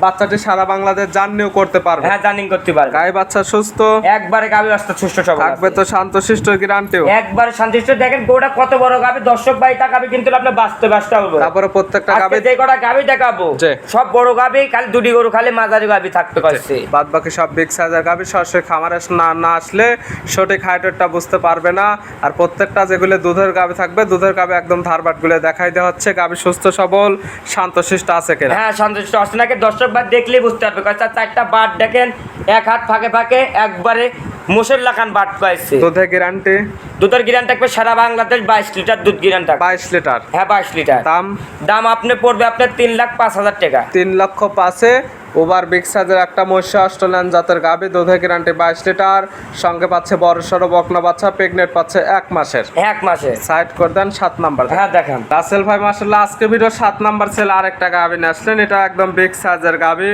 B: বাচ্চাটি সারা বাংলাদেশ জার্নিও করতে পারবে।
A: হ্যাঁ জার্নিং করতে পারবে।
B: গায়ে বাচ্চা সুস্থ।
A: একবারে গাবি রাস্তা সুস্থ সব
B: থাকবে তো শান্তশিষ্ট গ্যারান্টিও
A: একবারে শান্তিষ্ট দেখেন গোটা কত বড় গাবি। দর্শক ভাই তা গাবি কিন্তু আপনি বাঁচতে বাঁচতে হবে।
B: তারপরে প্রত্যেকটা গাবে
A: যে কটা গাবি দেখাবো। সব বড় গাবি খালি দুটি গরু খালি মাঝারি গাবি থাকতে পারছে।
B: বাদ বাকি সব বিগ সাইজের গাবি সরাসরি খামারে না না আসলে সঠিক হাইটেরটা বুঝতে পারবে না। আর প্রত্যেকটা যেগুলো দুধের গাবি থাকবে দুধের গাবি একদম ধারবাটগুলো দেখাই দেওয়া হচ্ছে। গাবি সুস্থ সবল শান্তশিষ্ট আছে কিনা?
A: হ্যাঁ সন্তুষ্ট অষ্টনাকে দর্শক ভাই দেখলেই বুঝতে পারবে। তার চারটা বাট দেখেন এক হাত ফাঁকে ফাঁকে একবারে মোষের লাখান বাট পাইছে।
B: দুধের গ্যারান্টি
A: দুধের গিরান থাকবে সারা বাংলাদেশ বাইশ লিটার দুধ থাকবে।
B: বাইশ লিটার?
A: হ্যাঁ বাইশ লিটার।
B: দাম?
A: দাম আপনি পড়বে আপনার তিন লাখ পাঁচ হাজার টাকা।
B: তিন লক্ষ পাঁচে ওভার বিগ সাইজের একটা মৎস্য অস্ট্রেলিয়ান জাতের গাবি দুধে গ্যারান্টি বাইশ লিটার। সঙ্গে পাচ্ছে বড় সড়ো বকনা বাচ্চা প্রেগনেন্ট পাচ্ছে এক মাসের।
A: এক মাসে।
B: সাইড করে দেন সাত নাম্বার।
A: হ্যাঁ দেখান।
B: রাসেল ভাই মাসাল্লাহ আজকে ভিডিও সাত নাম্বার ছেল আরেকটা গাবি নিয়ে আসলেন। এটা একদম বিগ সাইজের গাবি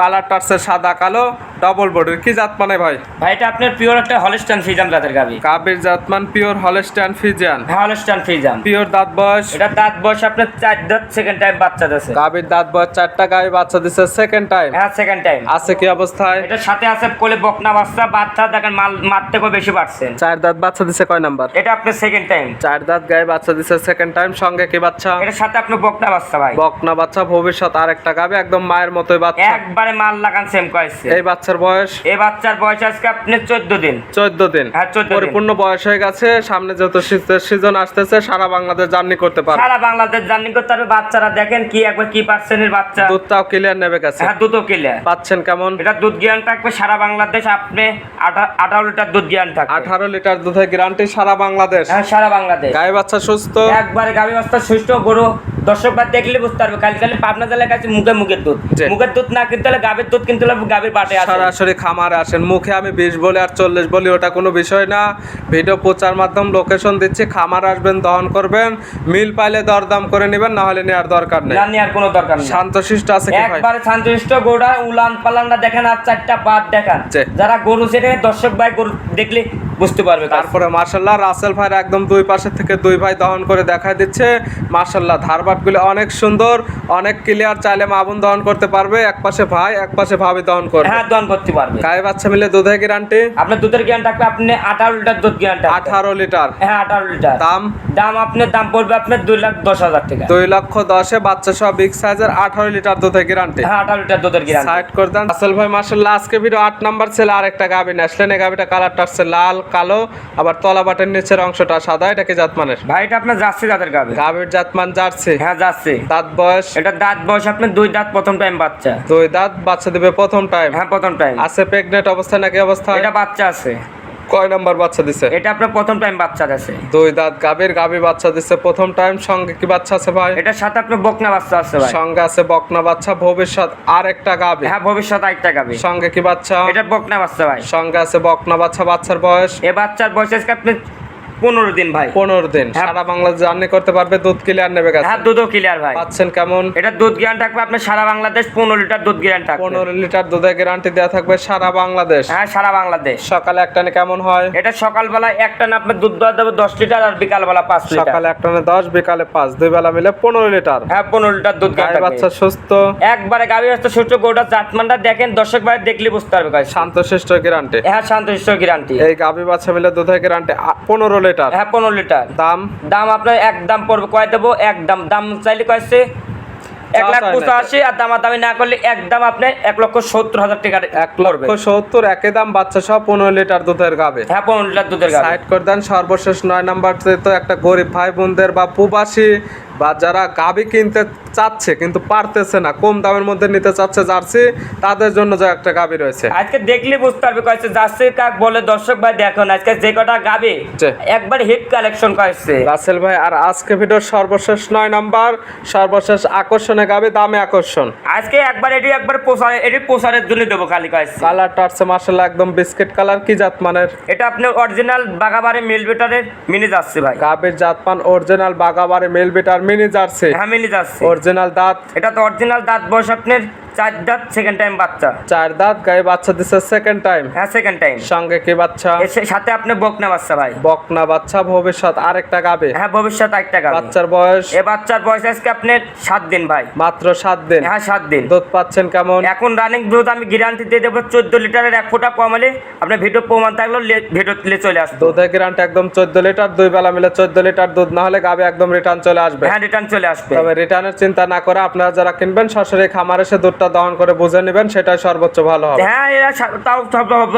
B: কালারটা হচ্ছে সাদা কালো ডবল বডির কি জাত মানে ভাই?
A: ভাই এটা আপনার পিওর একটা হলস্টান ফ্রিজাম জাতের গাবি
B: গাবির জাতমান পিওর হলস্টাইন ফিজিয়ান
A: হ্যাঁ হলস্টান ফ্রিজাম
B: পিওর দাঁত বয়স
A: এটা দাঁত বয়স আপনার চার দাঁত সেকেন্ড টাইম বাচ্চা দিচ্ছে
B: গাবির দাঁত বয়স চারটা গাবি বাচ্চা দিচ্ছে সেকেন্ড টাইম
A: হ্যাঁ সেকেন্ড টাইম
B: আছে কি অবস্থায়?
A: এটার সাথে আছে কোলে বকনা বাচ্চা বাচ্চা দেখেন মাল মার থেকেও বেশি পাচ্ছেন
B: চার দাঁত বাচ্চা দিচ্ছে কয় নাম্বার?
A: এটা আপনার সেকেন্ড টাইম
B: চার দাঁত গায়ে বাচ্চা দিচ্ছে সেকেন্ড টাইম সঙ্গে কি বাচ্চা?
A: এটার সাথে আপনার বকনা বাচ্চা ভাই।
B: বকনা বাচ্চা ভবিষ্যৎ আর একটা গাবে একদম মায়ের মতোই বাচ্চা।
A: একবারে মাল লাগান সেম কয়েছে।
B: এই বাচ্চার বয়স?
A: এই বাচ্চার বয়স আজকে আপনি চোদ্দ দিন।
B: চোদ্দ দিন।
A: হ্যাঁ, 14 দিন।
B: পরিপূর্ণ বয়স হয়ে গেছে সামনে যত শীতের সিজন আসতেছে সারা বাংলাদেশ জার্নি করতে পারবে।
A: সারা বাংলাদেশ জার্নি করতে হবে বাচ্চারা দেখেন কি একবার কি পার্সেন্টের বাচ্চা।
B: দুধটাও ক্লিয়ার নেবে গেছে
A: হ্যাঁ দুটো কিলে।
B: পাচ্ছেন কেমন?
A: এটা দুধ জ্ঞান থাকবে সারা বাংলাদেশ আপনি আঠা- আঠারো লিটার দুধ জ্ঞান থাকবে।
B: আঠারো লিটার দুধের গ্যারান্টি সারা বাংলাদেশ।
A: হ্যাঁ সারা বাংলাদেশ।
B: গায়ে বাচ্চা সুস্থ?
A: একবারে গাড়ি বাচ্চা সুস্থ গরু দর্শকরা দেখলে বুঝতে পারবে। খালি খালি পাবনা জেলার কাছে মুখে মুখের দুধ। মুখের দুধ না কিনতে হলে গাভীর দুধ কিনতে হলে গাভীর পাটে
B: সরাসরি খামারে আসেন। মুখে আমি বিশ বলে আর চল্লিশ বলি ওটা কোনো বিষয় না। ভিডিও প্রচার মাধ্যম লোকেশন দিচ্ছি খামার আসবেন দহন করবেন। মিল পাইলে দরদাম করে নেবেন না হলে নেওয়ার দরকার নেই।
A: না নেওয়ার কোনো দরকার নেই।
B: শান্তশিষ্ট আছে কি ভাই?
A: একবারে শান্তশিষ্ট গরুটা উলান পালানটা দেখেন আর চারটা পাট দেখান। যারা গরু সেটা দর্শক ভাই গরু দেখলে বুঝতে পারবে তারপরে
B: মার্শাল্লাহ রাসেল ভাই একদম দুই পাশে থেকে দুই ভাই দহন করে দেখায় দিচ্ছে। মার্শাল্লাহ ধারবাটগুলো অনেক সুন্দর অনেক ক্লিয়ার চাইলে মাবুন দহন করতে পারবে এক পাশে ভাই এক পাশে ভাবি দহন করবে।
A: হ্যাঁ দন করতে পারবে।
B: গায়ে বাচ্চা মিলে দুধে গ্যারান্টি
A: আপনার দুধের জ্ঞান থাকবে আপনি আঠারো লিটার দুধ জ্ঞান থাকবে।
B: আঠারো লিটার?
A: হ্যাঁ আঠারো লিটার।
B: দাম?
A: দাম আপনার দাম পড়বে আপনার দুই লাখ দশ হাজার টাকা।
B: দুই লক্ষ দশে বাচ্চা সহ বিগ সাইজের আঠারো লিটার দুধে গ্যারান্টি
A: হ্যাঁ আঠারো লিটার দুধের জ্ঞান
B: সাইড করে দেন। আসল ভাই মার্শাল্লাহ আজকে ভিডিও আট নাম্বার ছেলে আরেকটা গাবি নিয়ে আসলেন। এই গাবিটা কালারটা আসছে লাল কালো আবার তলা বাটের নিচের অংশটা সাদা। এটা কি জাতমানের?
A: ভাই এটা আপনার জার্সি দাঁতের গাবে।
B: গাবির জাতমান জার্সি।
A: হ্যাঁ যাচ্ছে।
B: দাঁত বয়স?
A: এটা দাঁত বয়স আপনার দুই দাঁত প্রথম টাইম বাচ্চা।
B: দুই দাঁত বাচ্চা দেবে প্রথম টাইম
A: হ্যাঁ প্রথম টাইম
B: আছে প্রেগনেন্ট অবস্থা নাকি অবস্থা?
A: এটা বাচ্চা আছে।
B: কয় নাম্বার বাচ্চা দিছে?
A: এটা আপনার প্রথম টাইম বাচ্চা আছে
B: দুই দাঁত গাবির গাবি বাচ্চা দিছে প্রথম টাইম সঙ্গে কি বাচ্চা আছে ভাই?
A: এটার সাথে আপনার বকনা বাচ্চা আছে ভাই।
B: সঙ্গে আছে বকনা বাচ্চা ভবিষ্যৎ আর একটা গাবি
A: হ্যাঁ ভবিষ্যৎ একটা গাবে
B: সঙ্গে কি বাচ্চা?
A: এটা বকনা বাচ্চা ভাই।
B: সঙ্গে আছে বকনা বাচ্চা বাচ্চার বয়স?
A: এ বাচ্চার বয়স আজকে আপনি পনেরো দিন ভাই।
B: পনেরো দিন।
A: হ্যাঁ।
B: সারা বাংলাদেশ জার্নি করতে পারবে দুধ ক্লিয়ার নেবে
A: হ্যাঁ দুধও ক্লিয়ার ভাই।
B: পাচ্ছেন কেমন?
A: এটা দুধ জ্ঞান থাকবে আপনার সারা বাংলাদেশ পনেরো লিটার দুধ জ্ঞান থাকবে।
B: পনেরো লিটার দুধের গ্যারান্টি দেওয়া থাকবে সারা বাংলাদেশ।
A: হ্যাঁ সারা বাংলাদেশ।
B: সকালে একটানে কেমন হয়?
A: এটা সকালবেলা একটা না আপনার দুধ দেওয়া দেবে দশ লিটার আর বিকালবেলা পাঁচ লিটার।
B: সকালে একটানে দশ বিকালে পাঁচ দুই বেলা মিলে পনেরো লিটার।
A: হ্যাঁ পনেরো লিটার দুধ থাকবে।
B: বাচ্চা সুস্থ।
A: একবারে গাভী আসতে ছোট গরুটা জাতমানটা দেখেন দর্শক ভাই দেখলে বুঝতে পারবে guys।
B: শান্তশিষ্ট গ্যারান্টি।
A: হ্যাঁ শান্ত শান্তশিষ্ট গ্যারান্টি।
B: এই গাভি বাচ্চা মিলে দুধের গ্যারান্টি পনেরো লিটার?
A: হ্যাঁ পনেরো লিটার।
B: দাম?
A: দাম আপনার এক দাম পড়বে কয় দেবো? এক দাম। দাম চাইলে কয়েছে? এক লাখ। পঁচাশি আর দামা দামি না করলে এক দাম আপনি এক লক্ষ সত্তর হাজার টাকা
B: এক লক্ষ সত্তর একই দাম বাচ্চা সহ পনেরো লিটার দুধের গাবে
A: হ্যাঁ পনেরো লিটার দুধের গাবে
B: সাইড করে দেন সর্বশেষ নয় নাম্বার তো একটা গরিব ভাই বোনদের বা প্রবাসী বা যারা গাবি কিনতে চাচ্ছে কিন্তু পারতেছে না কম দামের মধ্যে নিতে চাচ্ছে জার্সি তাদের জন্য যে একটা গাবি রয়েছে।
A: আজকে দেখলে বুঝতে পারবে কয়েছে যাচ্ছে কাক বলে দর্শক ভাই দেখুন আজকে যে কটা গাবে। একবার হিট কালেকশন করেছে
B: রাসেল ভাই আর আজকে ভিডিওর সর্বশেষ নয় নাম্বার সর্বশেষ আকর্ষণে গাবি দামে আকর্ষণ।
A: আজকে একবার এটি একবার প্রসার এটি প্রসারের জন্য দেবো খালি কয়েছে।
B: কালারটা আসছে মার্শাল্লাহ একদম বিস্কিট কালার কি জাত মানের
A: এটা আপনার অরিজিনাল বাগাবাড়ি মিল বেটারের মিনি যাচ্ছে ভাই।
B: গাবির জাতমান অরিজিনাল বাগাবারে মেল বিটার মিনি জার্সি
A: হ্যাঁ মিনি যাচ্ছে।
B: অরিজিনাল দাঁত।
A: এটা তো অরিজিনাল দাঁত বয়স আপনার? চার দাঁত সেকেন্ড টাইম বাচ্চা।
B: চার দাঁত গায়ে বাচ্চা দিচ্ছে সেকেন্ড টাইম
A: হ্যাঁ সেকেন্ড টাইম
B: সঙ্গে কি বাচ্চা?
A: সাথে আপনি বকনা বাচ্চা ভাই।
B: বকনা বাচ্চা ভবিষ্যৎ আরেকটা গাবে।
A: হ্যাঁ ভবিষ্যৎ একটা গাভী
B: বাচ্চার বয়স?
A: এ বাচ্চার বয়স আজকে আপনার সাত দিন ভাই।
B: মাত্র সাত দিন।
A: হ্যাঁ সাত দিন।
B: দুধ পাচ্ছেন কেমন?
A: এখন রানিং দুধ আমি গ্যারান্টি দিয়ে দেবো চোদ্দ লিটারের এক ফোঁটা কমালে আপনার ভিডিও প্রমাণ থাকলেও লে- ভিডিও তুলে চলে আসবে।
B: দুধের গ্রান্ট একদম চোদ্দ লিটার দুই বেলা মিলে চোদ্দ লিটার দুধ না হলে গাবে একদম রিটার্ন চলে আসবে।
A: হ্যাঁ রিটার্ন চলে আসবে।
B: তবে রিটার্নের চিন্তা না করে আপনারা যারা কিনবেন সরাসরি খামার এসে দুধটা দহন করে বুঝে নেবেন সেটাই সর্বোচ্চ ভালো হবে।
A: হ্যাঁ এরা তাও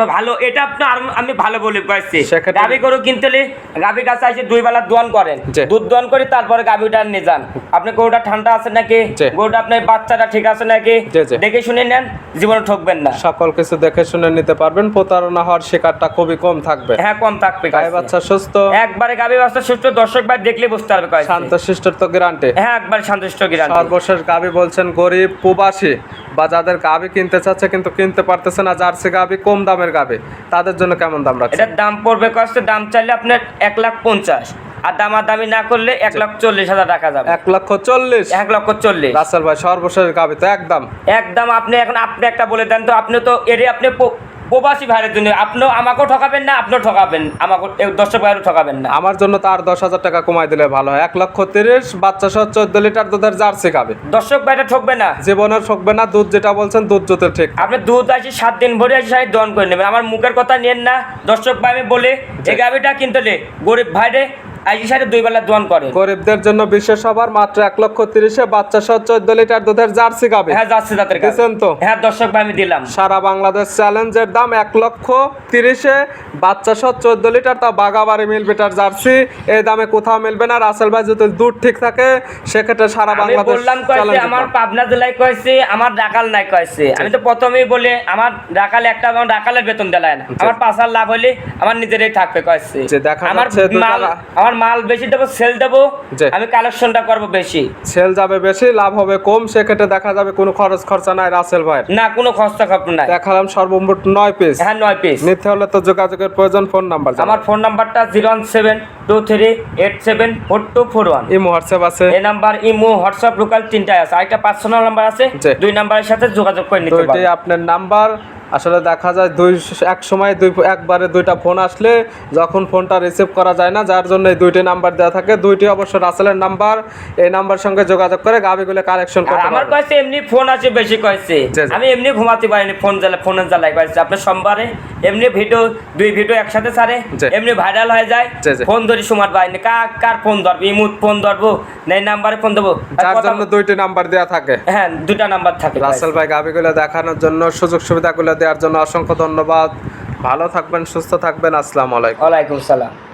A: ভালো। এটা আপনার আমি ভালো বলি
B: সেক্ষেত্রে-
A: গাভি গরু কিনতে হলে গাভি কাছে এসে দুই বেলা দোয়ান করেন। দুধ দোয়ান করে তারপরে গাভিটা নিয়ে যান। আপনি গরুটা ঠান্ডা আছে নাকি। গরুটা আপনার বাচ্চাটা ঠিক আছে নাকি। দেখে শুনে নেন জীবনে ঠকবেন না।
B: সকল কিছু দেখে শুনে নিতে পারবেন প্রতারণা হওয়ার শিকারটা খুবই কম থাকবে।
A: হ্যাঁ কম থাকবে
B: গায়ে বাচ্চা সুস্থ।
A: একবারে গাভি বাচ্চা সুস্থ দর্শক ভাই দেখলে বুঝতে পারবে।
B: শান্ত শিষ্টর তো গ্রান্টে
A: হ্যাঁ একবার সন্তুষ্ট গ্রান্টি
B: সর্বশেষ গাবি বলছেন গরিব প্রবাসী। বা যাদের গাবি কিনতে চাচ্ছে কিন্তু কিনতে পারতেছে না জার্সি গাবি কম দামের গাবি তাদের জন্য কেমন দাম রাখছে
A: এটার দাম পড়বে কষ্ট দাম চাইলে আপনার এক লাখ পঞ্চাশ। আর দামাদামি না করলে এক লাখ চল্লিশ হাজার টাকা যাবে।
B: এক লক্ষ চল্লিশ?
A: এক লক্ষ চল্লিশ।
B: রাসেল ভাই সর্বশেষ গাবি তো একদম।
A: একদম আপনি এখন আপনি একটা বলে দেন তো আপনি তো এর আপনি প্রবাসী ভাইয়ের জন্য। আপনিও আমাকেও ঠকাবেন না আপনিও ঠকাবেন। আমাকে দর্শক ভাইয়েরও ঠকাবেন না।
B: আমার জন্য তার দশ হাজার টাকা কমাই দিলে ভালো হয়। এক লক্ষ তিরিশ বাচ্চা সহ চোদ্দ লিটার দুধের জার্সি গাবি
A: দর্শক ভাইটা ঠকবে না।
B: জীবনের ঠকবে না দুধ যেটা বলছেন দুধ জোতের ঠিক।
A: আপনি দুধ আছে সাত দিন ভরে আছে সাড়ে দন করে নেবেন। আমার মুখের কথা নেন না। দর্শক ভাই আমি বলে এই গাভিটা কিনতে গরিব ভাইরে আইসি সাড়ে দুই বেলা দোয়ান করে
B: গরিবদের জন্য বিশেষ সবার মাত্র এক লক্ষ তিরিশে বাচ্চা সহ চোদ্দ লিটার দুধের জার্সি গাবি।
A: হ্যাঁ তাদের কাছে
B: দিচ্ছেন তো?
A: হ্যাঁ দর্শক ভাই আমি দিলাম।
B: সারা বাংলাদেশ চ্যালেঞ্জের দাম এক লক্ষ তিরিশে বাচ্চা সহ চোদ্দ লিটার তা বাগাবাড়ি মিলবে তার জার্সি। এই দামে কোথাও মিলবে না। রাসেল ভাই যদি দুধ ঠিক থাকে সেক্ষেত্রে সারা বাংলাদেশ
A: বললাম কয়েছে আমার পাবনা জেলায় কয়েছে আমার ডাকাল নাই কয়েছে। আমি তো প্রথমেই বলে আমার ডাকালে একটা আমার ডাকালের বেতন দেলায় না। আমার পাঁচার লাভ হলে আমার নিজেরই থাকবে কয়েছে।
B: দেখা
A: আমার মাল। আমার মাল বেশি দেবো সেল দেবো। আমি কালেকশনটা করব বেশি।
B: সেল যাবে বেশি লাভ হবে কম সেক্ষেত্রে দেখা যাবে কোনো খরচ খরচা নাই রাসেল ভাই
A: না কোনো খরচা খরচ নাই।
B: দেখালাম সর্বমোট নয় পিস
A: হ্যাঁ নয় পিস
B: নিতে হলে তো যোগাযোগের প্রয়োজন ফোন নাম্বার
A: আমার ফোন নাম্বারটা zero one seven two three eight seven four two four one
B: এই হোয়াটসঅ্যাপ আছে।
A: এই নাম্বার ইমো হোয়াটসঅ্যাপ লোকাল তিনটায় আছে। আরেকটা পার্সোনাল নাম্বার আছে। দুই নাম্বারের সাথে যোগাযোগ করে নিতে পারবেন
B: আপনার নাম্বার আসলে দেখা যায় দুই এক সময় দুই একবারে দুইটা ফোন আসলে যখন ফোনটা রিসিভ করা যায় না যার জন্য এই দুইটি নাম্বার দেওয়া থাকে। দুইটি অবশ্য রাসেলের নাম্বার এই নাম্বার সঙ্গে যোগাযোগ করে গাবিগুলো কালেকশন করতে
A: আমার কাছে এমনি ফোন আছে বেশি কয়েছে। আমি এমনি ঘুমাতে পারিনি ফোন জ্বালা ফোনের জ্বালায় কয়েছে। আপনার সোমবারে এমনি ভিডিও দুই ভিডিও একসাথে ছাড়ে। এমনি ভাইরাল হয়ে যায়। ফোন ধরি সময় পাইনি। কার কার ফোন ধরবো? ইমুত ফোন ধরবো? না এই নাম্বারে ফোন দেবো?
B: যার জন্য দুইটি নাম্বার দেওয়া থাকে।
A: হ্যাঁ দুটা নাম্বার থাকে
B: রাসেল ভাই গাবিগুলো দেখানোর জন্য সুযোগ সুবিধাগুলো দেওয়ার জন্য অসংখ্য ধন্যবাদ। ভালো থাকবেন সুস্থ থাকবেন। আসসালামু আলাইকুম।
A: ওয়ালাইকুম সালাম।